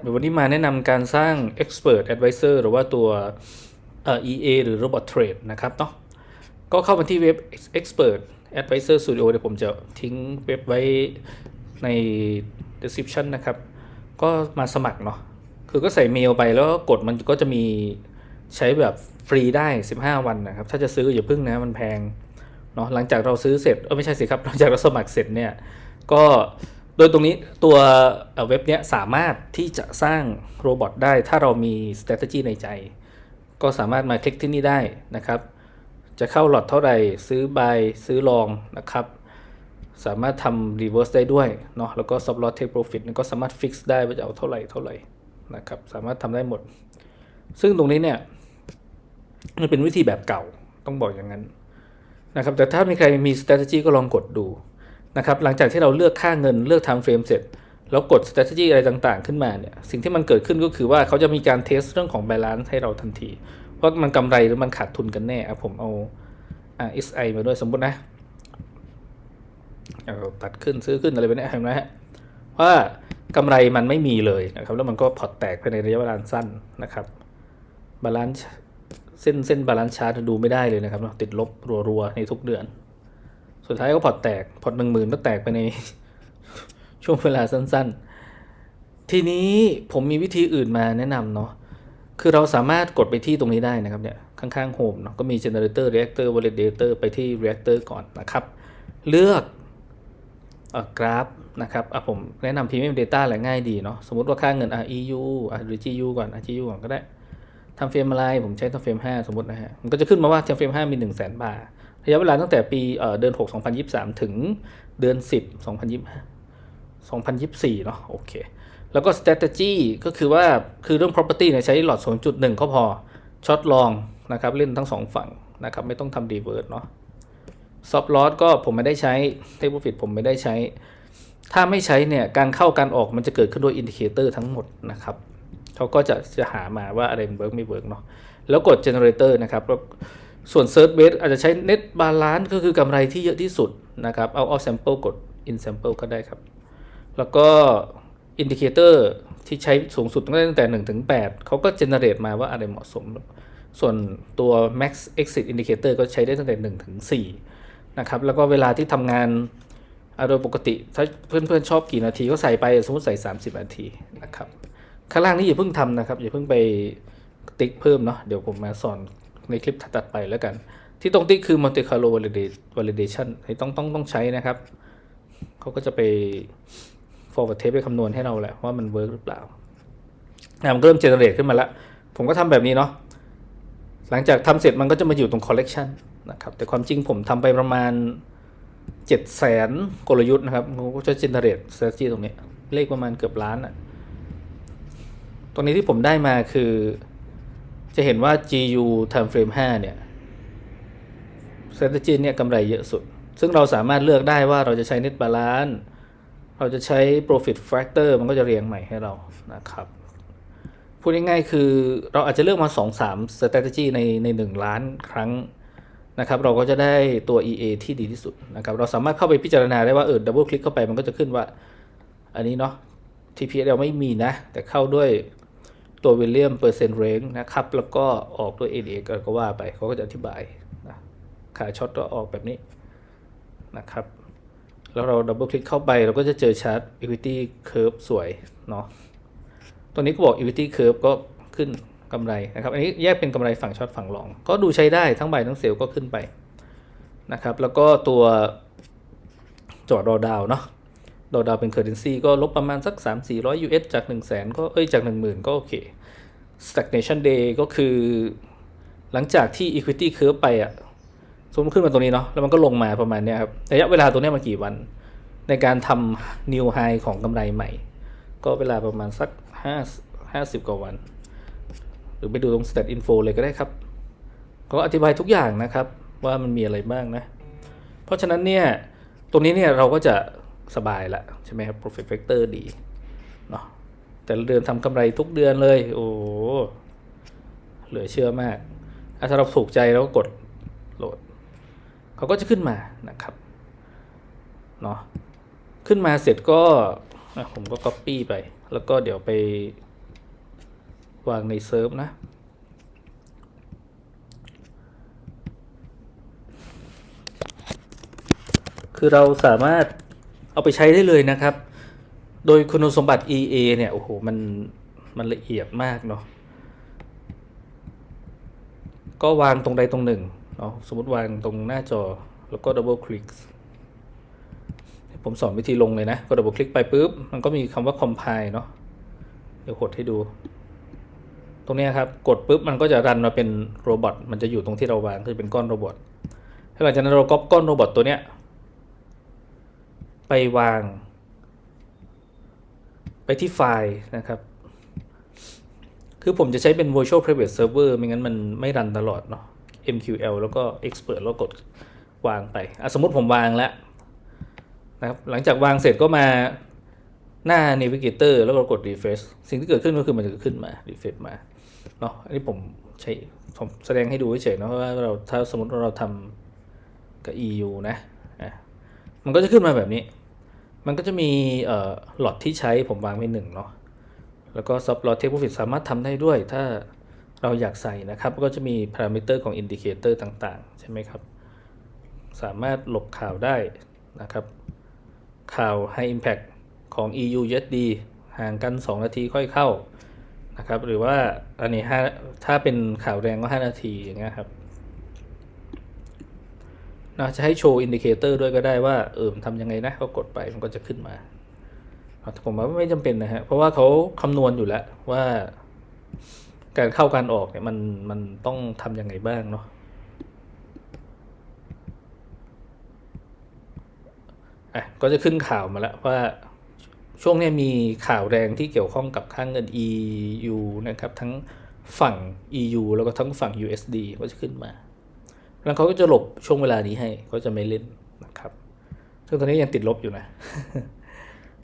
เดี๋ยววันนี้มาแนะนำการสร้าง Expert Advisor หรือว่าตัวเอ่อ EA หรือ Robot Trade นะครับเนาะก็เข้ามาที่เว็บ Expert Advisor Studio เดี๋ยวผมจะทิ้งเว็บไว้ใน description นะครับ ก็มาสมัครเนาะคือก็ใส่เมลไปแล้วก็กดมันก็จะมีใช้แบบฟรีได้ 15 วันนะครับ ถ้าจะซื้ออย่าพึ่งนะมันแพงเนาะหลังจากเราซื้อเสร็จเออไม่ใช่สิครับหลังจากเราสมัครเสร็จเนี่ยก็ โดยตรงนี้ตัวเว็บเนี้ยสามารถที่จะสร้างโรบอทได้ ถ้าเรามี strategy ในใจ ก็สามารถมาคลิกที่นี่ได้นะครับ จะเข้าหลอดเท่าไหร่ซื้อ buy ซื้อลองนะครับ สามารถทำ reverse ได้ด้วยเนาะแล้วก็ stop loss take profit ก็สามารถ fix ได้ว่าจะเอาเท่าไหร่เท่าไหร่นะครับสามารถทำได้หมด ซึ่งตรงนี้เนี่ยมันเป็นวิธีแบบเก่าต้องบอกอย่างนั้นนะครับแต่ถ้ามีใครมี strategy ก็ลองกดดู นะครับหลังจากที่เราเลือกค่าเงินเลือก time frame เสร็จ แล้วกด strategy อะไรต่างๆ ขึ้นมาเนี่ยสิ่งที่มันเกิดขึ้นก็คือว่าเขาจะมีการเทสเรื่องของ balance ให้เราทันที ว่ามันกำไรหรือมันขาดทุนกันแน่อะผมเอา RSI มาด้วยสมมตินะเอาตัดขึ้นซื้อขึ้นอะไรแบบนี้เห็นไหมฮะว่ากำไรมันไม่มีเลยนะครับแล้วมันก็พอตแตกภายในระยะเวลาสั้นนะครับบาลานซ์เส้นเส้นบาลานซ์ชาร์ตดูไม่ได้เลยนะครับติดลบรัวๆในทุกเดือน สุดท้ายก็พอร์ตแตกพอร์ตหนึ่งหมื่นก็แตกไปใน ช่วงเวลาสั้น ๆ ทีนี้ผมมีวิธีอื่นมาแนะนำเนาะคือเราสามารถกดไปที่ตรงนี้ได้นะครับเนี่ยข้างๆ Home เนาะก็มี Generator Reactor Validator ไปที่ Reactor ก่อนนะครับ เลือกกราฟนะครับอะผมแนะนำ Premium Data แหละง่ายดีเนาะสมมติว่าค่าเงิน REU หรือ GU ก่อน G U ก่อนก็ได้ทำเฟรมอะไร ผมใช้ทำเฟรม 5 สมมตินะฮะ มันก็จะขึ้นมาว่าทำเฟรม 5 มี 1 0 0 0 0 0 บาท ระยะเวลาตั้งแต่ปีเอ่อเดือน 6 2023 ถึงเดือน 10 2025 2024 เนาะโอเค แล้วก็ strategy ก็คือว่าคือเรื่อง property เนี่ยใช้หลอด 0.1 ก็พอช็อตลองนะครับเล่นทั้งสองฝั่งนะครับไม่ต้องทำ reverse เนาะซอฟต์ลอสก็ผมไม่ได้ใช้เทคโปรฟิตผมไม่ได้ใช้ ถ้าไม่ใช้เนี่ยการเข้าการออกมันจะเกิดขึ้นโดยอินดิเคเตอร์ทั้งหมดนะครับเขาก็จะจะหามาว่าอะไรเวิร์กไม่เวิร์กเนาะแล้วกด generator นะครับแล้ว ส่วน search base อาจจะใช้ net balance ก็คือกำไรที่เยอะที่สุดนะครับ เอา out sample กด in sample ก็ได้ครับ แล้วก็ indicator ที่ใช้สูงสุดตั้งแต่ 1 ถึง 8 เขาก็ generate มาว่าอะไรเหมาะสม ส่วนตัว max exit indicator ก็ใช้ได้ตั้งแต่ 1 ถึง 4 นะครับ แล้วก็เวลาที่ทำงานโดยปกติถ้าเพื่อนๆชอบกี่นาทีก็ใส่ไปสมมติใส่ 30 นาทีนะครับ ข้างล่างนี้อย่าเพิ่งทำนะครับ อย่าเพิ่งไปติ๊กเพิ่มเนาะเดี๋ยวผมมาสอน ในคลิปถัดไปแล้วกัน ที่ตรงติ๊กคือ Monte Carlo validation ต้องต้องต้องใช้นะครับ เขาก็จะไป forward tape ไปคำนวณให้เราแหละว่ามันเวิร์กหรือเปล่าอะมันก็เริ่ม generate ขึ้นมาแล้ว ผมก็ทำแบบนี้เนาะหลังจากทำเสร็จมันก็จะมาอยู่ตรง collection นะครับ แต่ความจริงผมทำไปประมาณ7 0 0แสนกลยุทธ์นะครับผมก็จะ generate strategy ตรงนี้ เลขประมาณเกือบล้านอะตรงนี้ที่ผมได้มาคือ จะเห็นว่า GU time frame 5 เนี่ย strategy เนี่ยกำไรเยอะสุด ซึ่งเราสามารถเลือกได้ว่าเราจะใช้ net balance เราจะใช้ profit factor มันก็จะเรียงใหม่ให้เรานะครับ พูดง่ายๆคือเราอาจจะเลือกมา 2-3 strategy ในใน 1 ล้านครั้งนะครับ เราก็จะได้ตัว EA ที่ดีที่สุดนะครับ เราสามารถเข้าไปพิจารณาได้ว่าเออ double click เข้าไปมันก็จะขึ้นว่า อันนี้เนาะ TPL ไม่มีนะ แต่เข้าด้วย ตัววิลเลียมเปอร์เซนต์เรนนะครับ แล้วก็ออกด้วย ADA ก็ก็ว่าไปเขาก็จะอธิบายนะขาช็อตก็ออกแบบนี้นะครับ แล้วเราดับเบิลคลิกเข้าไปเราก็จะเจอชาร์ต equity curve สวยเนาะตัวนี้ก็บอก equity curve ก็ขึ้นกำไรนะครับ อันนี้แยกเป็นกำไรฝั่งช็อตฝั่งลอง ก็ดูใช้ได้ทั้งใบทั้งเซลล์ก็ขึ้นไปนะครับ แล้วก็ตัวจอดรอดาวเนาะ ดอดาวเป็น currency ก็ลบประมาณสัก 3 400 US จาก 1 0 0 0 0แก็เอ้ยจาก 10,000 ก็โอเค stagnation day ก็คือหลังจากที่ equity curve ไปอะสมมติขึ้นมาตรงนี้เนาะแล้วมันก็ลงมาประมาณเนี้ยครับระยะเวลาตรงเนี้ยมันกี่วัน ในการทำ new high ของกำไรใหม่ ก็เวลาประมาณสัก 5 50 กว่าวัน หรือไปดูตรง stat info เลยก็ได้ครับก็อธิบายทุกอย่างนะครับว่ามันมีอะไรบ้างนะ เพราะฉะนั้นเนี่ยตรงนี้เนี่ยเราก็จะ สบายละใช่ไหมครับ profit factor ดีเนาะแต่เดือนทำกำไรทุกเดือนเลย โอ้เหลือเชื่อมาก ถ้าเราถูกใจเราก็กดโหลด เขาก็จะขึ้นมานะครับเนาะขึ้นมาเสร็จก็ผมก็ copy ไป แล้วก็เดี๋ยวไป วางในเซิร์ฟนะ คือเราสามารถ เอาไปใช้ได้เลยนะครับ โดยคุณสมบัติ EA เนี่ยโอ้โหมันมันละเอียดมากเนาะก็วางตรงใดตรงหนึ่งเนาะสมมติวางตรงหน้าจอแล้วก็ดับเบิลคลิกผมสอนวิธีลงเลยนะ ก็ดับเบิลคลิกไปปุ๊บ มันก็มีคำว่า compile เนาะเดี๋ยวกดให้ดู ตรงนี้ครับ กดปุ๊บ มันก็จะรันมาเป็นโรบอทมันจะอยู่ตรงที่เราวางคือเป็นก้อนโรบอทหลังจากนั้นเราก๊อปก้อนโรบอทตัวเนี้ย วาง ไปที่ไฟล์นะครับ คือผมจะใช้เป็น virtual private server ไม่งั้นมันไม่รันตลอดเนาะ MQL แล้วก็ expert แล้วกดวางไปอะสมมติผมวางแล้วนะครับ หลังจากวางเสร็จก็มาหน้า navigator แล้วก็กด refresh สิ่งที่เกิดขึ้นก็คือมันจะขึ้นมา refresh มา เนาะ อันนี้ผมใช้ ผมแสดงให้ดูเฉยๆเนาะว่าเราถ้าสมมติเราทำกับ EU นะ มันก็จะขึ้นมาแบบนี้ มันก็จะมีหลอดที่ใช้ผมวางไว้หนึ่งเนาะแล้วก็ซับ Loss Take Profit สามารถทำได้ด้วย ถ้าเราอยากใส่นะครับ ก็จะมีพารามิเตอร์ของอินดิเคเตอร์ต่างๆ ใช่ไหมครับ สามารถหลบข่าวได้นะครับ ข่าว High Impact ของ EU USD ห่างกัน 2 นาทีค่อยเข้านะครับ หรือว่าอันนี้ถ้าเป็นข่าวแรงก็ 5 นาทีอย่างเงี้ยครับ นะจะให้โชว์อินดิเคเตอร์ด้วยก็ได้ว่าเออทำยังไงนะก็กดไปมันก็จะขึ้นมาผมว่าไม่จำเป็นนะฮะ เพราะว่าเขาคำนวณอยู่แล้วว่า การเข้าการออกเนี่ยมันมันต้องทำยังไงบ้างเนาะอะก็จะขึ้นข่าวมาแล้วว่าช่วงนี้มีข่าวแรงที่เกี่ยวข้องกับค่างเงิน EU นะครับ ทั้งฝั่ง EU แล้วก็ทั้งฝั่ง USD ก็จะขึ้นมา แล้วเขาก็จะหลบช่วงเวลานี้ให้เขาจะไม่เล่นนะครับ ซึ่งตอนนี้ยังติดลบอยู่นะ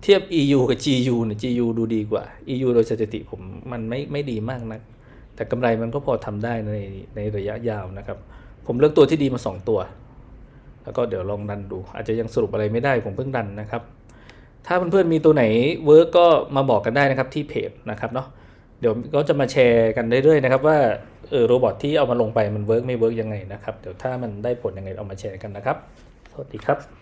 เทียบ EU กับ GU เนี่ย GU ดูดีกว่า EU โดยสถิติผมมันไม่ไม่ดีมากนะัก แต่กำไรมันก็พอทำได้ในในระยะยาวนะครับ ผมเลือกตัวที่ดีมา 2 ตัว แล้วก็เดี๋ยวลองดันดู อาจจะยังสรุปอะไรไม่ได้ผมเพิ่งดันนะครับ ถ้าเพื่อนๆมีตัวไหนเวิร์กก็มาบอกกันได้นะครับที่เพจนะครับเนาะเดี๋ยวก็จะมาแชร์กันเรื่อยๆนะครับว่า เออโรบอทที่เอามาลงไปมันเวิร์กไม่เวิร์กยังไงนะครับ เดี๋ยวถ้ามันได้ผลยังไงเอามาแชร์กันนะครับ สวัสดีครับ